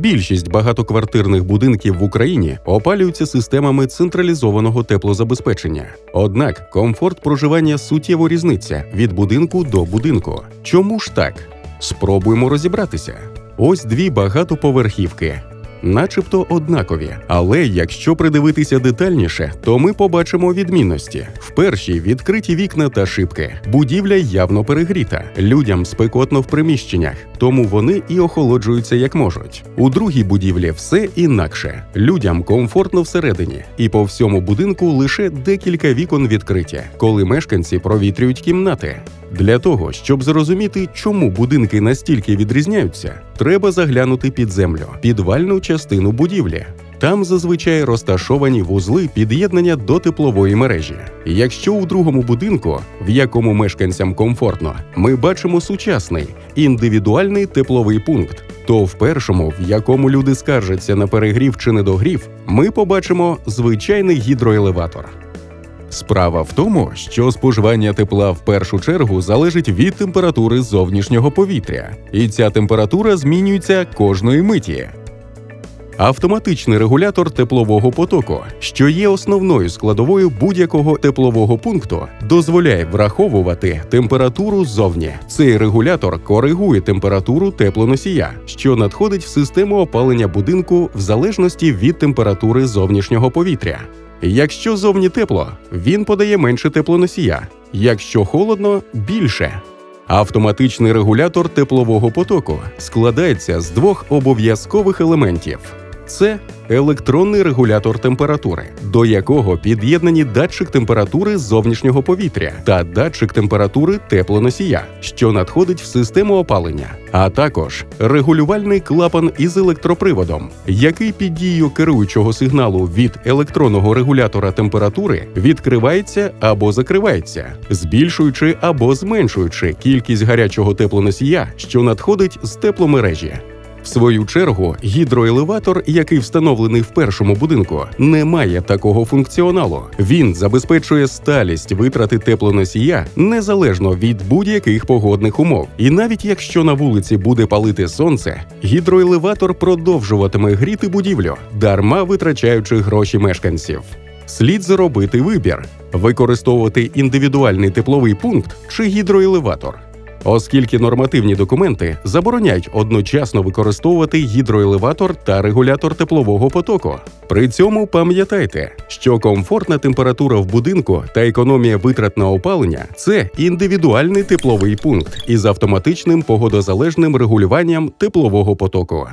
Більшість багатоквартирних будинків в Україні опалюються системами централізованого теплозабезпечення. Однак комфорт проживання суттєво різниця від будинку до будинку. Чому ж так? Спробуємо розібратися. Ось дві багатоповерхівки. Начебто однакові, але якщо придивитися детальніше, то ми побачимо відмінності. В першій відкриті вікна та шибки. Будівля явно перегріта. Людям спекотно в приміщеннях, тому вони і охолоджуються як можуть. У другій будівлі все інакше. Людям комфортно всередині, і по всьому будинку лише декілька вікон відкриті, коли мешканці провітрюють кімнати. Для того, щоб зрозуміти, чому будинки настільки відрізняються, треба заглянути під землю, підвальну частину будівлі. Там зазвичай розташовані вузли під'єднання до теплової мережі. Якщо у другому будинку, в якому мешканцям комфортно, ми бачимо сучасний індивідуальний тепловий пункт, то в першому, в якому люди скаржаться на перегрів чи недогрів, ми побачимо звичайний гідроелеватор. Справа в тому, що споживання тепла в першу чергу залежить від температури зовнішнього повітря, і ця температура змінюється кожної миті. Автоматичний регулятор теплового потоку, що є основною складовою будь-якого теплового пункту, дозволяє враховувати температуру ззовні. Цей регулятор коригує температуру теплоносія, що надходить в систему опалення будинку в залежності від температури зовнішнього повітря. Якщо зовні тепло, він подає менше теплоносія, якщо холодно більше. Автоматичний регулятор теплового потоку складається з двох обов'язкових елементів: це електронний регулятор температури, до якого під'єднані датчик температури зовнішнього повітря та датчик температури теплоносія, що надходить в систему опалення, а також регулювальний клапан із електроприводом, який під дією керуючого сигналу від електронного регулятора температури відкривається або закривається, збільшуючи або зменшуючи кількість гарячого теплоносія, що надходить з тепломережі. В свою чергу, гідроелеватор, який встановлений в першому будинку, не має такого функціоналу. Він забезпечує сталість витрати теплоносія незалежно від будь-яких погодних умов. І навіть якщо на вулиці буде палити сонце, гідроелеватор продовжуватиме гріти будівлю, дарма витрачаючи гроші мешканців. Слід зробити вибір: використовувати індивідуальний тепловий пункт чи гідроелеватор. Оскільки нормативні документи забороняють одночасно використовувати гідроелеватор та регулятор теплового потоку. При цьому пам'ятайте, що комфортна температура в будинку та економія витрат на опалення це індивідуальний тепловий пункт із автоматичним погодозалежним регулюванням теплового потоку.